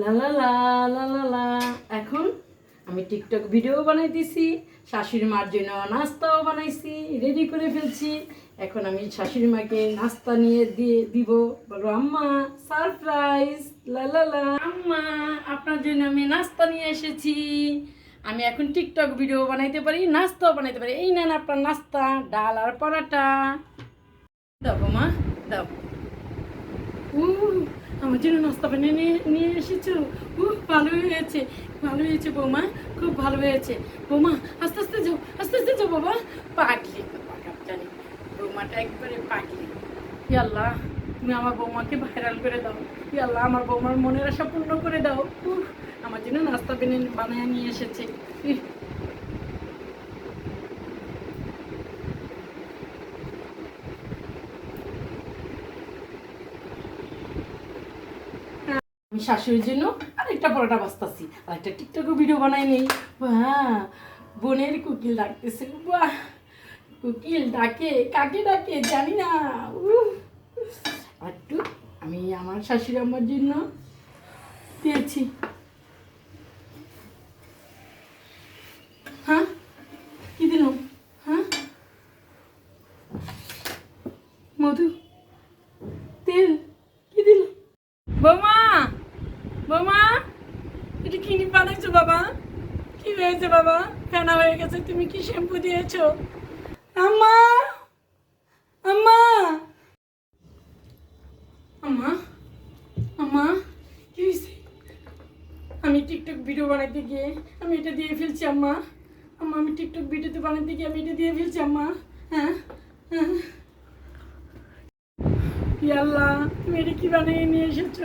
লা লা লা এখন আমি টিকটক ভিডিও বানাইতেছি, শাশুড়ি মার জন্য নাস্তাও বানাইছি রেডি করে ফেলছি। এখন আমি শাশুড়ি মাকে নাস্তা নিয়ে দিয়ে দিব। বলো, আম্মা সারপ্রাইজ লা লা আম্মা, আপনার জন্য আমি নাস্তা নিয়ে এসেছি। আমি এখন টিকটক ভিডিও বানাইতে পারি, নাস্তাও বানাইতে পারি। এই নেন আপনার নাস্তা, ডাল আর পরাটা। দাও মা দাও। আমার জন্য নাস্তা নিয়ে নিয়ে এসেছ। উহ, ভালো হয়েছে ভালো হয়েছে বৌমা খুব ভালো হয়েছে। বৌমা আস্তে আস্তে যাও আস্তে আস্তে যাও বাবা। পাগলি জানি। বৌমাটা একবারে পাগলি। আল্লাহ তুমি আমার বৌমাকে ভাইরাল করে দাও। আল্লাহ আমার বৌমার মনের আশা পূর্ণ করে দাও। আমার জন্য নাস্তা বানিয়ে বানিয়ে নিয়ে এসেছে। আমি শাশুড়ির জন্য আরেকটা পরোটা বাস্তাছি। আর একটা টিকটকে ভিডিও বানাই নেই। বাহ, বোনের কুকিল ডাকতেছে। বাহ, কুকিল ডাকে, কাকে ডাকে জানি না। আর একটু আমি আমার শাশুড়ি আমার জন্য দিয়েছি। হ্যাঁ? হ্যাঁ? মধু? তেল? কি বৌমা! বৌমা এটা কি নি বানাইছো বাবা? কি হয়েছে বাবা? ফেনা হয়ে গেছে, তুমি কি শ্যাম্পু দিয়েছ? আম্মা! আম্মা! আম্মা আম্মা, কি হয়েছে? আমি টিকটক ভিডিও বানাইতে গিয়ে আমি এটা দিয়ে ফেলছি, আম্মা। আম্মা, আমি টিকটক ভিডিওতে বানাইতে গিয়ে আমি এটা দিয়ে ফেলছি, আম্মা। হ্যাঁ হ্যাঁ। ই আল্লাহ, তুমি এটা কি বানিয়ে নিয়ে এসেছ?